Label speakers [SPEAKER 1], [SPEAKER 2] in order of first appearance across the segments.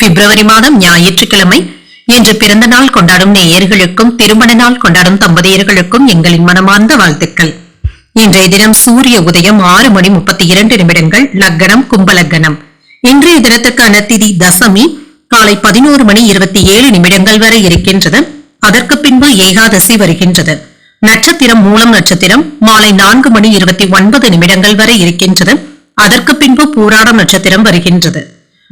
[SPEAKER 1] பிப்ரவரி மாதம் ஞாயிற்றுக்கிழமை. இன்று பிறந்த நாள் கொண்டாடும் நேயர்களுக்கும் திருமண நாள் கொண்டாடும் தம்பதியர்களுக்கும் எங்களின் மனமார்ந்த வாழ்த்துக்கள். இன்றைய தினம் சூரிய உதயம் ஆறு மணி முப்பத்தி இரண்டு நிமிடங்கள் லக்கணம் கும்பலக்கணம். இன்றைய தினத்துக்கான திதி தசமி காலை பதினோரு மணி இருபத்தி ஏழு நிமிடங்கள் வரை இருக்கின்றது. அதற்கு பின்பு ஏகாதசி வருகின்றது. நட்சத்திரம் மூலம் நட்சத்திரம் மாலை நான்கு மணி இருபத்தி ஒன்பது நிமிடங்கள் வரை இருக்கின்றது. அதற்கு பின்பு பூராடம் நட்சத்திரம் வருகின்றது.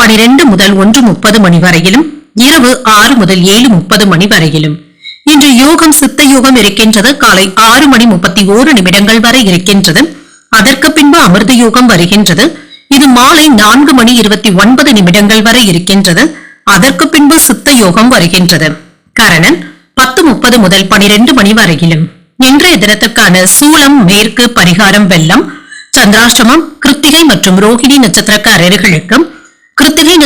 [SPEAKER 1] பனிரெண்டு முதல் ஒன்று முப்பது மணி வரையிலும் இரவு ஆறு முதல் ஏழு முப்பது மணி வரையிலும். இன்று யோகம் சித்த யோகம் இருக்கின்றது. காலை ஆறு மணி முப்பத்தி ஓரு நிமிடங்கள் வரை இருக்கின்றது. அதற்கு பின்பு அமிர்த யோகம் வருகின்றது. இது மாலை நான்கு மணி இருபத்தி ஒன்பது நிமிடங்கள் வரை இருக்கின்றது. அதற்கு பின்பு சித்த யோகம் வருகின்றது. கரணன் பத்து முப்பது முதல் பனிரெண்டு மணி வரையிலும். இன்றைய தினத்துக்கான சூலம் மேற்கு பரிகாரம் வெள்ளம் சந்திராஷ்டமம் கிருத்திகை மற்றும் ரோஹிணி நட்சத்திரக்காரர்களுக்கும்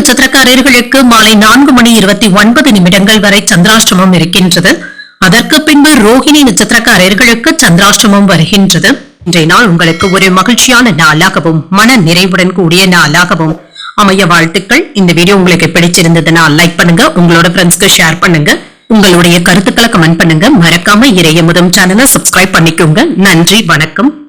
[SPEAKER 1] நட்சத்திரக்காரர்களுக்கு மாலை நான்கு மணி இருபத்தி ஒன்பது நிமிடங்கள் வரை சந்திராஷ்டமம் இருக்கின்றது. அதற்கு பின்பு ரோஹிணி நட்சத்திரக்காரர்களுக்கு சந்திராஷ்டமம் வருகின்றது. இன்றைய நாள் உங்களுக்கு ஒரு மகிழ்ச்சியான நாளாகவும் மன நிறைவுடன் கூடிய நாளாகவும் அமைய வாழ்த்துக்கள். இந்த வீடியோ உங்களுக்கு பிடிச்சிருந்ததுன்னா லைக் பண்ணுங்க உங்களோட ஃப்ரெண்ட்ஸ்க்கு ஷேர் பண்ணுங்க. உங்களுடைய கருத்துக்களை கமெண்ட் பண்ணுங்க. மறக்காம இறைய முதம் சேனலை சப்ஸ்கிரைப் பண்ணிக்கோங்க. நன்றி வணக்கம்.